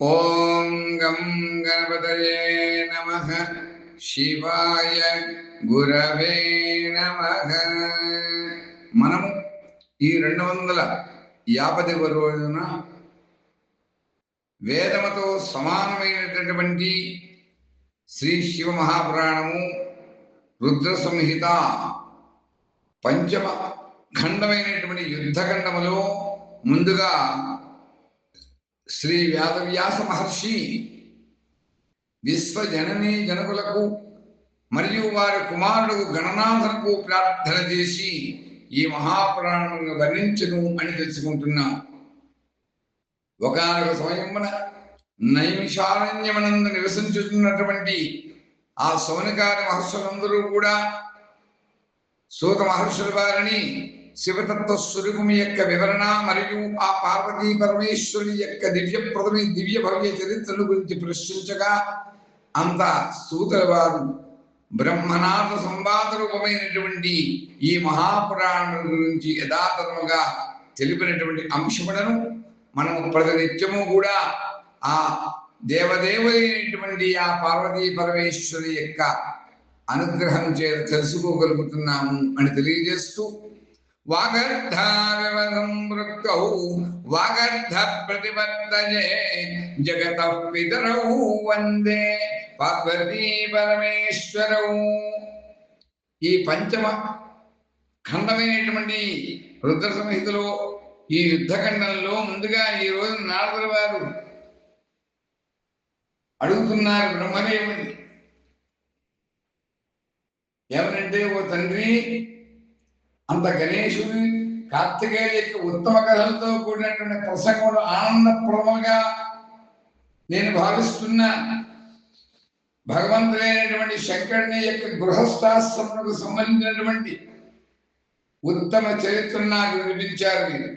ఓం గం గణపతయే నమ. శివాయ గురవే నమ. మనము ఈ రెండు వందల యాభై రోజున వేదముతో సమానమైనటువంటి శ్రీ శివ మహాపురాణము రుద్ర సంహిత పంచమ ఖండమైనటువంటి యుద్ధఖండములో ముందుగా శ్రీ వేదవ్యాస మహర్షి విశ్వజనని జనకులకు మరియు వారి కుమారుడు గణనాథులకు ప్రార్థన చేసి ఈ మహాపురాణములను వర్ణించను అని తెలుసుకుంటున్నాం. ఒకనొక సమయమున నైమిషారణ్యమనందు నివసించుతున్నటువంటి ఆ సౌనకారి మహర్షులందరూ కూడా సూత మహర్షుల వారిని శివతత్వ స్వరూపం యొక్క వివరణ మరియు ఆ పార్వతీ పరమేశ్వరి యొక్క దివ్య ప్రథమి దివ్య భవ్య చరిత్రను గురించి ప్రశ్నించగా అంత సూతుల వారు బ్రహ్మనాథ సంవాద రూపమైనటువంటి ఈ మహాపురాణం గురించి యథాతథముగా తెలిపినటువంటి అంశములను మనము ప్రతినిత్యము కూడా ఆ దేవదేవులైనటువంటి ఆ పార్వతీ పరమేశ్వరి యొక్క అనుగ్రహం చేత తెలుసుకోగలుగుతున్నాము అని తెలియజేస్తూ వాగర్ధావివదం వృక్కౌ వాగర్ధ ప్రతిపత్తయే జగత పితరౌ వందే పార్వతీ పరమేశ్వరౌ. ఈ పంచమ ఖండమైనటువంటి రుద్ర సంహితలో ఈ యుద్ధఖండంలో ముందుగా ఈ రోజు నారదుల వారు అడుగుతున్నారు బ్రహ్మదేవుని. ఏమనంటే ఓ తండ్రి అంత గణేశుని కార్తికేయ యొక్క ఉత్తమ కథలతో కూడినటువంటి ప్రసంగంలో ఆనందప్రదముగా నేను భావిస్తున్నా భగవంతుడైనటువంటి శంకరుని యొక్క గృహస్థాశ్రమకు సంబంధించినటువంటి ఉత్తమ చరిత్ర నాకు వినిపించారు మీరు.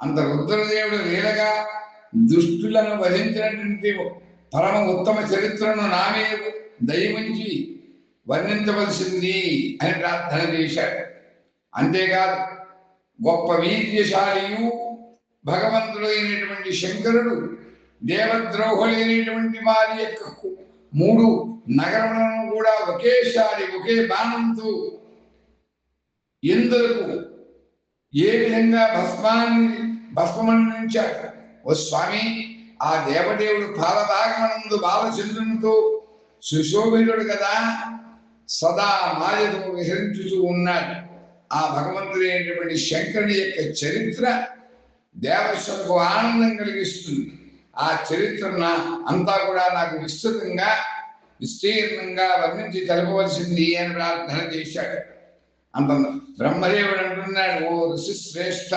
అంత రుద్రదేవుడు లీలగా దుష్టులను వధించినటువంటి పరమ ఉత్తమ చరిత్రను నా మీద దయముంచి వర్ణించవలసింది అని ప్రార్థన చేశాడు. అంతేకాదు గొప్ప వీర్యశాలియు భగవంతుడు అయినటువంటి శంకరుడు దేవద్రోహులైనటువంటి వారి యొక్క మూడు నగరములను కూడా ఒకేసారి ఒకే బాణంతో ఎందుకు ఏ విధంగా భస్మాన్ని భస్మమండించాడు ఓ స్వామి ఆ దేవదేవుడు పాలభాగమనందు బాలచంద్రునితో సుశోభితుడు కదా సదా మాయతో విహరించుతూ ఉన్నాడు. ఆ భగవంతుడు అయినటువంటి శంకరుని యొక్క చరిత్ర దేవస్వకు ఆనందం కలిగిస్తుంది. ఆ చరిత్ర అంతా కూడా నాకు విస్తృతంగా విస్తీర్ణంగా వర్ణించి తెలపవలసింది అని ప్రార్థన చేశాడు. అంత బ్రహ్మదేవుడు అంటున్నాడు ఓ ఋషి శ్రేష్ఠ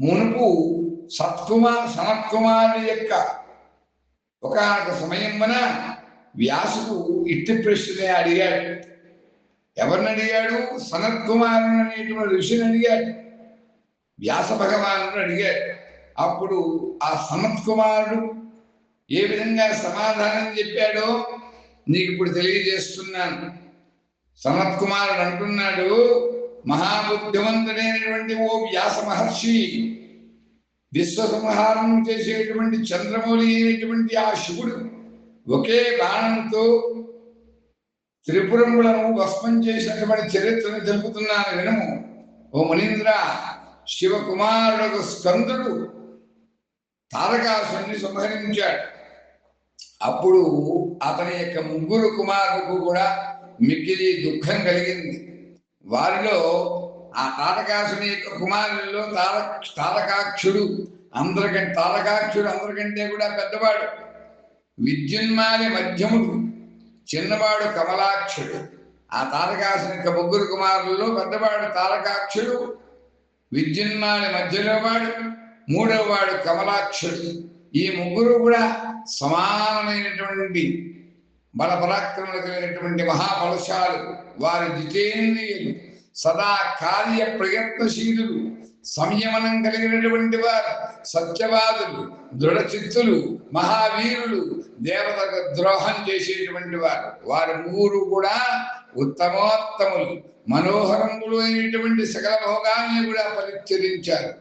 మునుపు సత్కుమార్ సనత్కుమారుని యొక్క ఒకనొక సమయమున వ్యాసుడు ఇట్టి ప్రశ్నే అడిగాడు. ఎవరిని అడిగాడు? సనత్ కుమారుని అనేటువంటి ఋషిని అడిగాడు. వ్యాస భగవానుడు అడిగాడు. అప్పుడు ఆ సనత్ కుమారుడు ఏ విధంగా సమాధానం చెప్పాడో నీకు ఇప్పుడు తెలియజేస్తున్నాను. సనత్ కుమారుడు అంటున్నాడు మహాబుద్ధివంతుడైనటువంటి ఓ వ్యాస మహర్షి విశ్వసంహారం చేసేటువంటి చంద్రమౌళి అయినటువంటి ఆ శివుడు ఒకే బాణంతో త్రిపురములను భస్మం చేసినటువంటి చరిత్రను తెలుపుతున్నాను వినము. ఓ మునీంద్ర శివకుమారుడు స్కందుడు తారకాసుని సంహరించాడు. అప్పుడు అతని యొక్క ముగ్గురు కుమారులకు కూడా మిక్కిలి దుఃఖం కలిగింది. వారిలో ఆ తారకాసుని యొక్క కుమారులలో తార తారకాక్షుడు అందరికంటే తారకాక్షుడు అందరికంటే కూడా పెద్దవాడు. విద్యున్మాలి మధ్యముడు. చిన్నవాడు కమలాక్షుడు ఆ తారకాసుని ముగ్గురు కుమారుల్లో పెద్దవాడు తారకాక్షుడు విద్యున్మాని మధ్యలో వాడు మూడవ వాడు కమలాక్షుడు. ఈ ముగ్గురు కూడా సమానమైనటువంటి బల పరాక్రమలు కలిగినటువంటి మహాబలశాలు వారి జితేంద్రియులు సదా కార్య ప్రయత్నశీలు సంయమనం కలిగినటువంటి వారు సత్యవాదులు దృఢచిత్తులు మహావీరులు దేవతకు ద్రోహం చేసేటువంటి వారు. వారి మూరు కూడా ఉత్తమోత్తములు. మనోహరములు అయినటువంటి సకల భోగాల్ని కూడా పరిచరించారు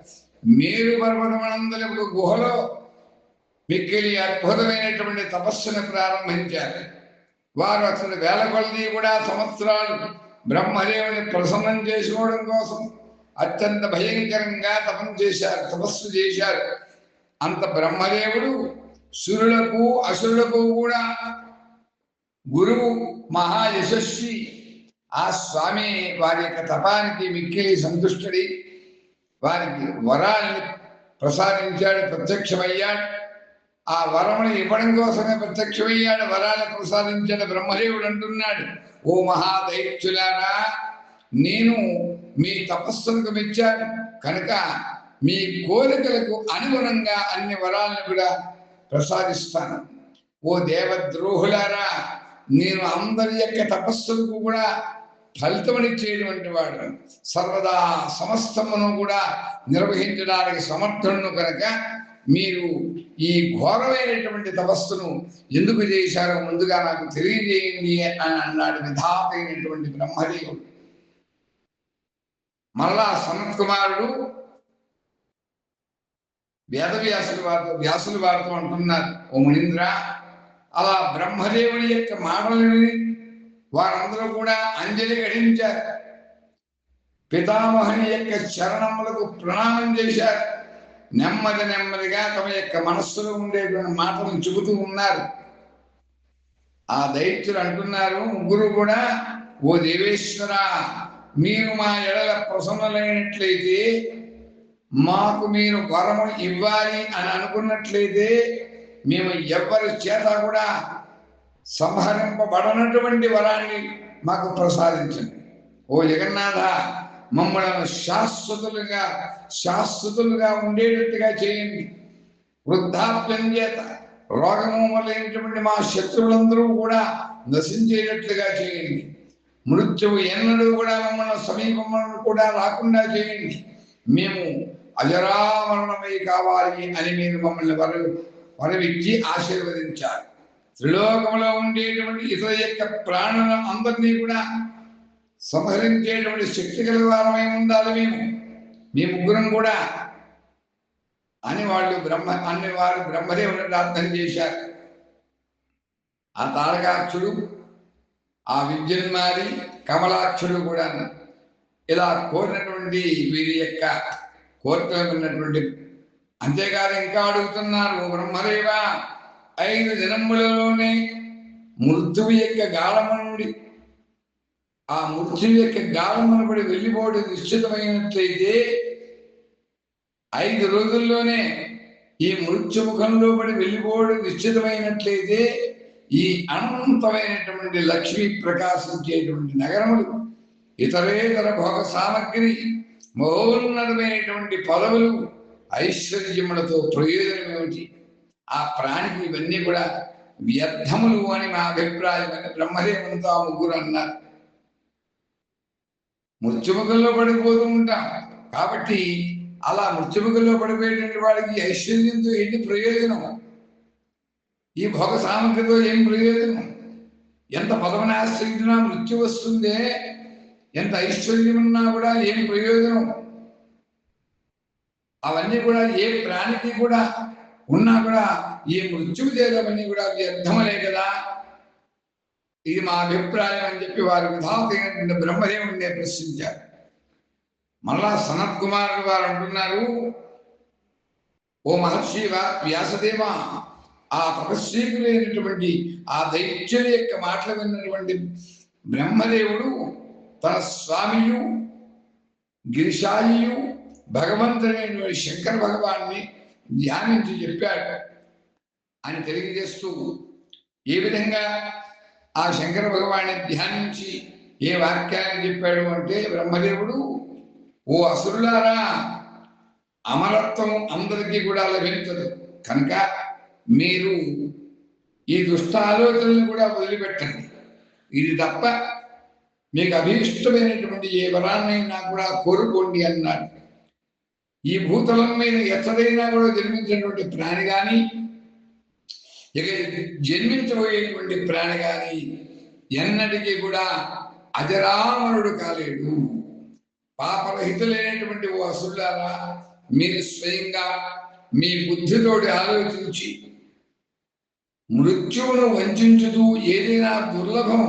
మేరు పర్వతమనందరి ఒక గుహలో మిక్కిలి అద్భుతమైనటువంటి తపస్సును ప్రారంభించారు. వారు అసలు వేల కొలది కూడా సంవత్సరాలు బ్రహ్మదేవుని ప్రసన్నం చేసుకోవడం కోసం అత్యంత భయంకరంగా తపం చేశారు తపస్సు చేశారు. అంత బ్రహ్మదేవుడు సురులకు అసురులకు కూడా గురువు మహా యశస్వి ఆ స్వామి వారి యొక్క తపానికి మిక్కిలి సంతుష్టుడి వారికి వరాన్ని ప్రసాదించాడు ప్రత్యక్షమయ్యాడు. ఆ వరమును ఇవ్వడం కోసమే ప్రత్యక్షమయ్యాడు వరాన్ని ప్రసాదించాడు బ్రహ్మదేవుడు అంటున్నాడు. ఓ మహాదైత్యులారా నేను మీ తపస్సులకు మెచ్చాను. కనుక మీ కోరికలకు అనుగుణంగా అన్ని వరాలను కూడా ప్రసాదిస్తాను. ఓ దేవద్రోహులారా నేను అందరి యొక్క తపస్సులకు కూడా ఫలితమనిచ్చేటువంటి వాడు. సర్వదా సమస్తమును కూడా నిర్వహించడానికి సమర్థులను కనుక మీరు ఈ ఘోరమైనటువంటి తపస్సును ఎందుకు చేశారో ముందుగా నాకు తెలియజేయండి అని అన్నాడు విధాతైనటువంటి బ్రహ్మదేవుడు. మరలా సనత్ కుమారుడు వేదవ్యాసులు వారితో వ్యాసులు వారితో అంటున్నారు ఓ మునీంద్ర అలా బ్రహ్మదేవుని యొక్క మాటలు వారందరూ కూడా అంజలి గడించారు పితామహుని యొక్క చరణములకు ప్రణామం చేశారు. నెమ్మది నెమ్మదిగా తమ యొక్క మనస్సులో ఉండేటువంటి మాటలను చెబుతూ ఉన్నారు. ఆ దైత్యులు అంటున్నారు ముగ్గురు కూడా ఓ దేవేశ్వర మీరు మా ఎడల ప్రసన్నలైనట్లయితే మాకు మీరు వరము ఇవ్వాలి అని అనుకున్నట్లయితే మేము ఎవరి చేత కూడా సంహరింపబడనటువంటి వరాన్ని మాకు ప్రసాదించండి. ఓ జగన్నాథ మమ్మల్ని శాశ్వతులుగా శాశ్వతులుగా ఉండేటట్టుగా చేయండి. వృద్ధాప్యం చేత రోగము మొదలైనటువంటి మా శత్రువులందరూ కూడా నశించేటట్లుగా చేయండి. మృత్యువు ఎన్నడూ కూడా మమ్మల్ని సమీపంలో కూడా రాకుండా చేయండి. మేము అజరామరణమై కావాలి అని మీరు మమ్మల్ని వర వరవిచ్చి ఆశీర్వదించారు త్రిలోకంలో ఉండేటువంటి ఇతర యొక్క ప్రాణుల అందరినీ కూడా సంహరించేటువంటి శక్తి గల వారమై ఉండాలి మేము. మీ ముగ్గురం కూడా అని వాళ్ళు బ్రహ్మ అన్ని వారు బ్రహ్మదేవుని ప్రార్థన చేశారు. ఆ తారకాక్షుడు ఆ విద్యున్మారి కమలాక్షుడు కూడా ఇలా కోరినటువంటి వీరి యొక్క కోరికలు ఉన్నటువంటి అంతేకాదు ఇంకా అడుగుతున్నారు. బ్రహ్మదేవ ఐదు దినములలోనే మృత్యువు యొక్క గాలము నుండి ఆ మృత్యువు యొక్క గాలమును పడి వెళ్ళిపోవడం నిశ్చితమైనట్లయితే ఐదు రోజుల్లోనే ఈ మృత్యుముఖంలో పడి వెళ్ళిపోవడం నిశ్చితమైనట్లయితే ఈ అనంతమైనటువంటి లక్ష్మి ప్రకాశించేటువంటి నగరములు ఇతరేతర భోగ సామగ్రి మహోన్నతమైనటువంటి పదవులు ఐశ్వర్యములతో ప్రయోజనం ఏమిటి ఆ ప్రాణికి ఇవన్నీ కూడా వ్యర్థములు అని మా అభిప్రాయం అని బ్రహ్మదేవునితో ఆ ముగ్గురు అన్నారు. మృత్యుముఖంలో పడిపోతూ ఉంటాం. కాబట్టి అలా మృత్యుముఖంలో పడిపోయేటువంటి వాడికి ఐశ్వర్యంతో ఏంటి ప్రయోజనం ఈ భోగ సామగ్రితో ఏం ప్రయోజనం? ఎంత పదవిని ఆశ్రయించినా మృత్యు వస్తుందే? ఎంత ఐశ్వర్యం ఉన్నా కూడా ఏం ప్రయోజనం? అవన్నీ కూడా ఏ ప్రాణికి కూడా ఉన్నా కూడా ఈ మృత్యువు చేయడమని కూడా వ్యర్థమలే కదా. ఇది మా అభిప్రాయం అని చెప్పి వారి విధాతైనటువంటి బ్రహ్మదేవుడిని ప్రశ్నించారు. మళ్ళా సనత్ కుమారుడు వారు అంటున్నారు ఓ మహర్షి వ్యాసదేవ ఆ తపస్వీకులైనటువంటి ఆ దైత్యుల యొక్క మాటలు విన్నటువంటి బ్రహ్మదేవుడు తన స్వామియు గిరిశాయియు భగవంతుడైనటువంటి శంకర భగవాన్ని ధ్యానించి చెప్పాడు. అని తెలియజేస్తూ ఏ విధంగా ఆ శంకర భగవాన్ని ధ్యానించి ఏ వాక్యాన్ని చెప్పాడు అంటే బ్రహ్మదేవుడు ఓ అసురులారా అమరత్వం అందరికీ కూడా లభించదు. కనుక మీరు ఈ దుష్ట ఆలోచనలు కూడా వదిలిపెట్టండి. ఇది తప్ప మీకు అభీష్టమైనటువంటి ఏ వరాన్నైనా కూడా కోరుకోండి అన్నాడు. ఈ భూతలం మీద ఎత్తదైనా కూడా జన్మించినటువంటి ప్రాణి కానీ ఇక జన్మించబోయేటువంటి ప్రాణి కానీ ఎన్నటికీ కూడా అజరామరుడు కాలేడు. పాపరహితులైనటువంటి ఓ అసులారా మీరు స్వయంగా మీ బుద్ధితోటి ఆలోచించి మృత్యువును వంచుతూ ఏదైనా దుర్లభం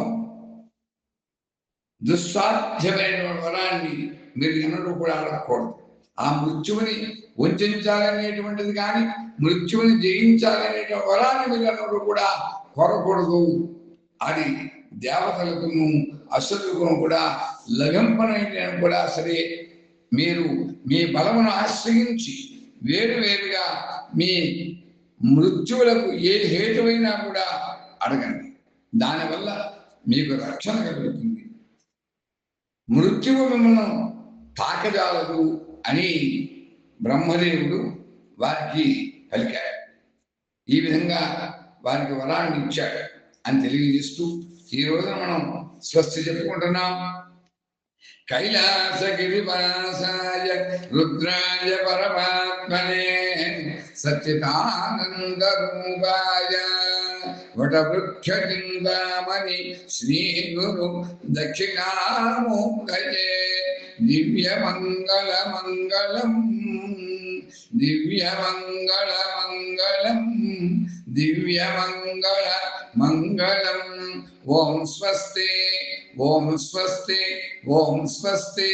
దుస్సాధ్యమైన వరాన్ని మీరు ఎన్నడూ కూడా అడగకూడదు. ఆ మృత్యువుని వంచాలనేటువంటిది కానీ మృత్యువుని జయించాలనే వరాన్ని మీరు ఎన్నడూ కూడా కోరకూడదు. అది దేవతలకును అసలుకును కూడా లభింపనైన కూడా సరే మీరు మీ బలమును ఆశ్రయించి వేరు వేరుగా మీ మృత్యువులకు ఏ హేతువైనా కూడా అడగండి. దానివల్ల మీకు రక్షణ కలుగుతుంది. మృత్యువు మిమ్మల్ని తాకజాలదు అని బ్రహ్మదేవుడు వారికి పలికాడు. ఈ విధంగా వారికి వరాన్ని ఇచ్చాడు అని తెలియజేస్తూ ఈ రోజున మనం స్వస్తి చెప్పుకుంటున్నాం. కైలాసగిరివాసాయ రుద్రాయ పరమాత్మనే सच्चिदानन्दरूपाय वटवृक्षलिङ्गामणि श्रीगुरु दक्षिणामूर्तये दिव्यमङ्गलमङ्गलम् दिव्यमङ्गलमङ्गलम् दिव्यमङ्गल मङ्गलम् ॐ स्वस्ति ॐ स्वस्ति ॐ स्वस्ति